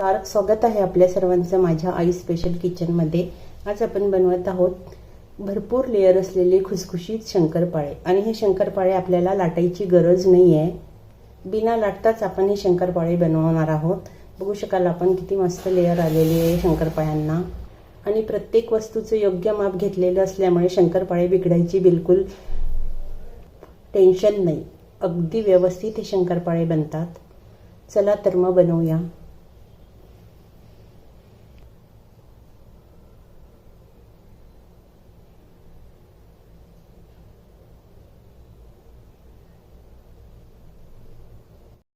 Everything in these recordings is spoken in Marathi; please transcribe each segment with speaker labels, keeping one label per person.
Speaker 1: नमस्कार स्वागत आहे आपल्या सर्वांचं माझ्या आई स्पेशल किचनमध्ये आज आपण बनवत आहोत भरपूर लेअर असलेले खुसखुशीत शंकरपाळे. आणि हे शंकरपाळे आपल्याला लाटायची गरज नाही आहे बिना लाटताच आपण हे शंकरपाळे बनवणार आहोत. बघू शकाल आपण किती मस्त लेअर आलेली आहे शंकरपाळ्यांना. आणि प्रत्येक वस्तूचं योग्य माप घेतलेलं असल्यामुळे शंकरपाळे बिघडायची बिलकुल टेन्शन नाही. अगदी व्यवस्थित हे शंकरपाळे बनतात. चला तर मग बनवूया.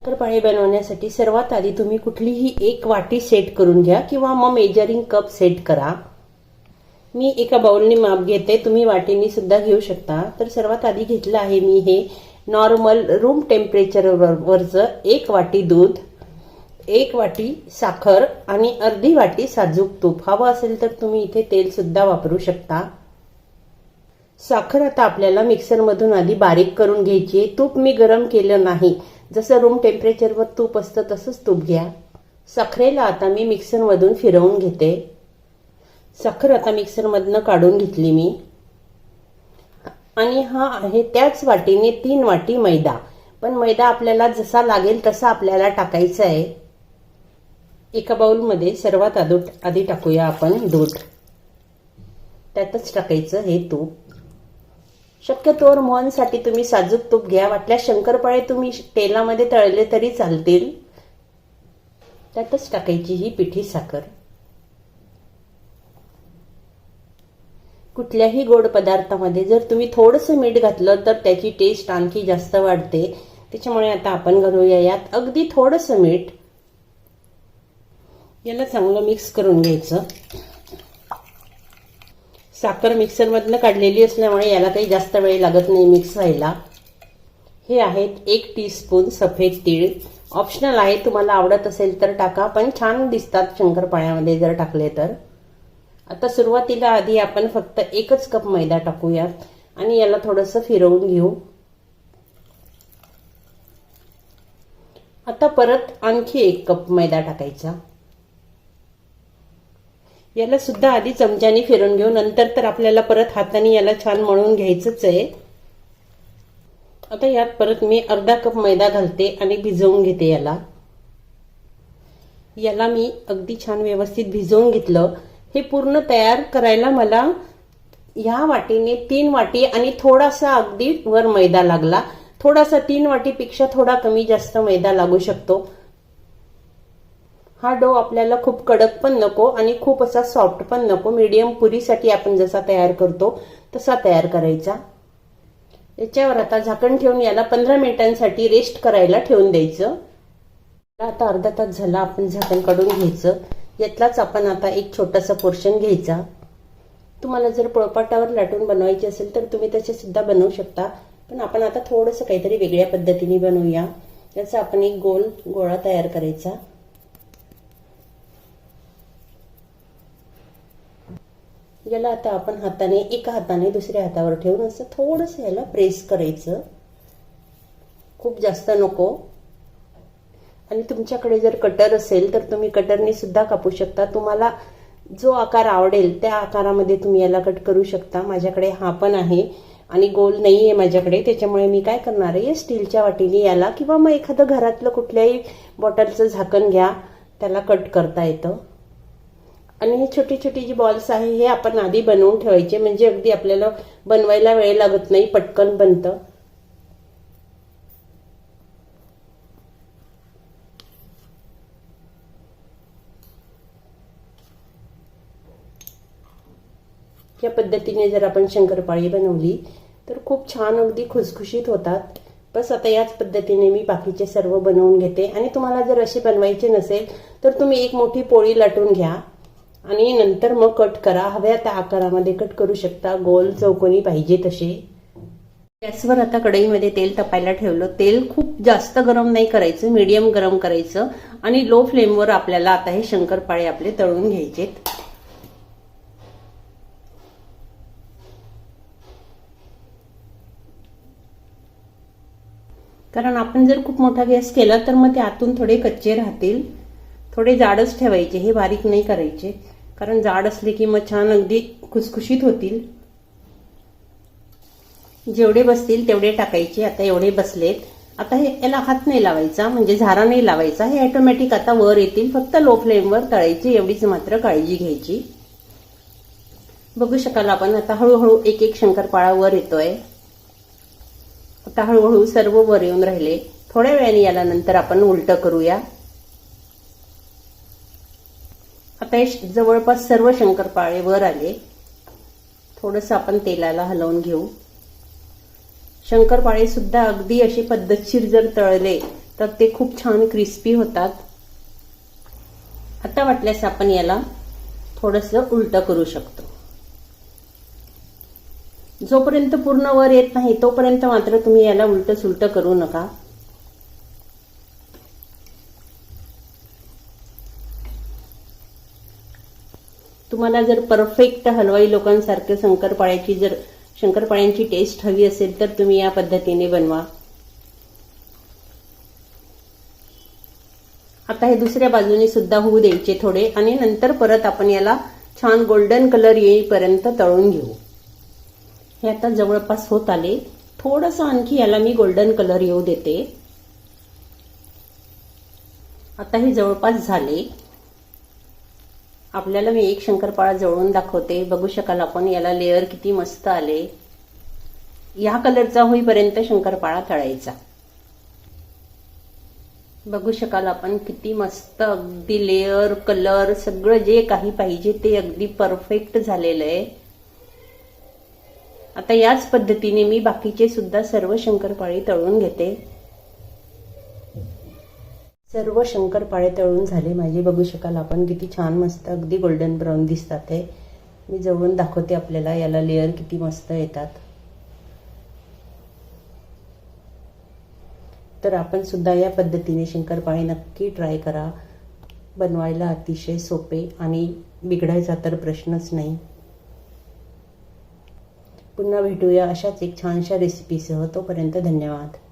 Speaker 1: शंकरपाळे बनवण्यासाठी सर्वात आधी तुम्ही कुठलीही एक वाटी सेट करून घ्या किंवा मग मेजरिंग कप सेट करा. मी एका बाउलनी माप घेते तुम्ही वाटीनी सुद्धा घेऊ शकता. तर सर्वात आधी घेतलं आहे मी हे नॉर्मल रूम टेम्परेचरवरचं एक वाटी दूध एक वाटी साखर आणि अर्धी वाटी साजूक तूप. हवं असेल तर तुम्ही इथे तेलसुद्धा वापरू शकता. साखर आता आपल्याला मिक्सरमधून आधी बारीक करून घ्यायची आहे. तूप मी गरम केलं नाही. जसं रूम टेम्परेचरवर तूप असतं तसंच तूप घ्या. साखरेला आता मी मिक्सरमधून फिरवून घेते. साखर आता मिक्सरमधनं काढून घेतली मी. आणि हा आहे त्याच वाटीने तीन वाटी मैदा. पण मैदा आपल्याला जसा लागेल तसा आपल्याला टाकायचा आहे. एका बाउलमध्ये सर्वात आदू आधी टाकूया आपण दूध. त्यातच टाकायचं हे तूप. शक्यतोवर मोहनसाठी तुम्ही साजूक तूप घ्या. वाटल्यास शंकरपाळे तुम्ही तेलामध्ये तळले तरी चालतील. त्यातच टाकायची ही पिठी साखर. कुठल्याही गोड पदार्थामध्ये जर तुम्ही थोडंसं मीठ घातलं तर त्याची टेस्ट आणखी जास्त वाढते. त्याच्यामुळे आता आपण घालूया यात अगदी थोडंसं मीठ. याला चांगलं मिक्स करून घ्यायचं. साखर मिक्सरमधनं काढलेली असल्यामुळे याला काही जास्त वेळ लागत नाही मिक्स व्हायला. हे आहेत एक टीस्पून सफेद तीळ. ऑप्शनल आहे तुम्हाला आवडत असेल तर टाका पण छान दिसतात शंकरपाळ्यामध्ये जर टाकले तर. आता सुरुवातीला आधी आपण फक्त एकच कप मैदा टाकूयात आणि याला थोडंसं फिरवून घेऊ. आता परत आणखी एक कप मैदा टाकायचा. याला सुद्धा आधी चमच्याने फिरून घेऊ. नंतर तर आपल्याला परत हाताने याला छान मळून घ्यायचंच आहे. आता यात परत मी अर्धा कप मैदा घालते आणि भिजवून घेते याला. याला मी अगदी छान व्यवस्थित भिजवून घेतलं. हे पूर्ण तयार करायला मला ह्या वाटीने तीन वाटी आणि थोडासा अगदी वर मैदा लागला. थोडासा तीन वाटीपेक्षा थोडा कमी जास्त मैदा लागू शकतो. हा डो आपल्याला खूप कडक पण नको आणि खूप असा सॉफ्ट पण नको. मीडियम पुरीसाठी आपण जसा तयार करतो तसा तयार करायचा. याच्यावर आता झाकण ठेवून याला पंधरा मिनिटांसाठी रेस्ट करायला ठेवून द्यायचं. आता अर्धा तास झाला आपण झाकण काढून घ्यायचं. यातलाच आपण आता एक छोटासा पोर्शन घ्यायचा. तुम्हाला जर पोळपाटावर लाटून बनवायची असेल तर तुम्ही त्याचे सुद्धा बनवू शकता. पण आपण आता थोडंसं काहीतरी वेगळ्या पद्धतीने बनवूया. याचा आपण एक गोल गोळा तयार करायचा. याला आता आपण हाताने एका हाताने दुसऱ्या हातावर ठेवून असं थोडंसं याला प्रेस करायचं. खूप जास्त नको. आणि तुमच्याकडे जर कटर असेल तर तुम्ही कटरने सुद्धा कापू शकता. तुम्हाला जो आकार आवडेल त्या आकारामध्ये तुम्ही याला कट करू शकता. माझ्याकडे हा पण आहे आणि गोल नाही आहे माझ्याकडे. त्याच्यामुळे मी काय करणार आहे? स्टीलच्या वाटीने याला किंवा मग एखादं घरातलं कुठल्याही बॉटलचं झाकण घ्या. त्याला कट करता येतं. आणि ही छोटी छोटी जी बॉल्स आहे हे आपण आधी बनवून ठेवायचे. म्हणजे अगदी आपल्याला बनवायला वेळ लागत नाही पटकन बनतं. या पद्धतीने जर आपण शंकरपाळी बनवली तर खूप छान अगदी खुसखुशीत होतात. बस आता याच पद्धतीने मी बाकीचे सर्व बनवून घेते. आणि तुम्हाला जर असे बनवायचे नसेल तर तुम्ही एक मोठी पोळी लाटून घ्या. आणि नंतर मग कट करा. हव्या त्या आकारामध्ये कट करू शकता. गोल चौकोनी पाहिजे तसे. गॅसवर आता कढईमध्ये तेल तपायला ठेवलं. तेल खूप जास्त गरम नाही करायचं. मीडियम गरम करायचं. आणि लो फ्लेमवर आपल्याला आता हे शंकरपाळे आपले तळून घ्यायचेत. कारण आपण जर खूप मोठा गॅस केला तर मग ते आतून थोडे कच्चे राहतील. थोडे जाडच ठेवायचे. हे बारीक नाही करायचे. कारण जाड असले की मग छान अगदी खुसखुशीत होतील. जेवढे बसतील तेवढे टाकायचे. आता एवढे बसलेत. आता हे याला हात नाही लावायचा म्हणजे झारा नाही लावायचा. हे ऑटोमॅटिक आता वर येतील. फक्त लो फ्लेमवर तळायची. एवढीच मात्र काळजी घ्यायची. बघू शकाल आपण आता हळूहळू एक एक शंकरपाळा वर येतोय. आता हळूहळू सर्व वर येऊन राहिले. थोड्या वेळाने याला नंतर आपण उलट करूया. आता हे जवळपास सर्व शंकरपाळे वर आले. थोडस आपण तेलाला हलवून घेऊ. शंकरपाळे सुद्धा अगदी असे पद्धतशीर जर तळले तर ते खूप छान क्रिस्पी होतात. आता वाटल्यास आपण याला थोडस उलट करू शकतो. जोपर्यंत पूर्ण वर येत नाही तोपर्यंत मात्र तुम्ही याला उलट सुलट करू नका. तुम्हाला जर परफेक्ट हलवाई लोकांसारखं शंकरपाळ्याची जर शंकरपाळ्यांची टेस्ट हवी असेल तर तुम्ही या पद्धतीने बनवा. आता हे दुसऱ्या बाजूने सुद्धा होऊ द्यायचे थोडे आणि नंतर परत आपण याला छान गोल्डन कलर येईपर्यंत तळून घेऊ. हे आता जवळपास होत आले. थोडस आणखी याला मी गोल्डन कलर येऊ देते. आता हे जवळपास झाले. आपल्याला मी एक शंकरपाळा जवळून दाखवते. बघू शकाल आपण याला लेअर किती मस्त आले. या कलरचा होईपर्यंत शंकरपाळा तळायचा. बघू शकाल आपण किती मस्त अगदी लेअर कलर सगळं जे काही पाहिजे ते अगदी परफेक्ट झालेलं आहे. आता याच पद्धतीने मी बाकीचे सुद्धा सर्व शंकरपाळे तळून घेते. सर्व शंकरपाळे तळून झाले. माझे बघू शकाल आपण किती छान मस्त अगदी गोल्डन ब्राऊन दिसतात हे. मी जवळून दाखवते आपल्याला याला लेअर किती मस्त येतात. तर आपण सुद्धा या पद्धतीने शंकरपाळे नक्की ट्राय करा. बनवायला अतिशय सोपे आणि बिघडायचा तर प्रश्नच नाही. पुन्हा भेटूया अशाच एक छानशा रेसिपीसह तोपर्यंत धन्यवाद.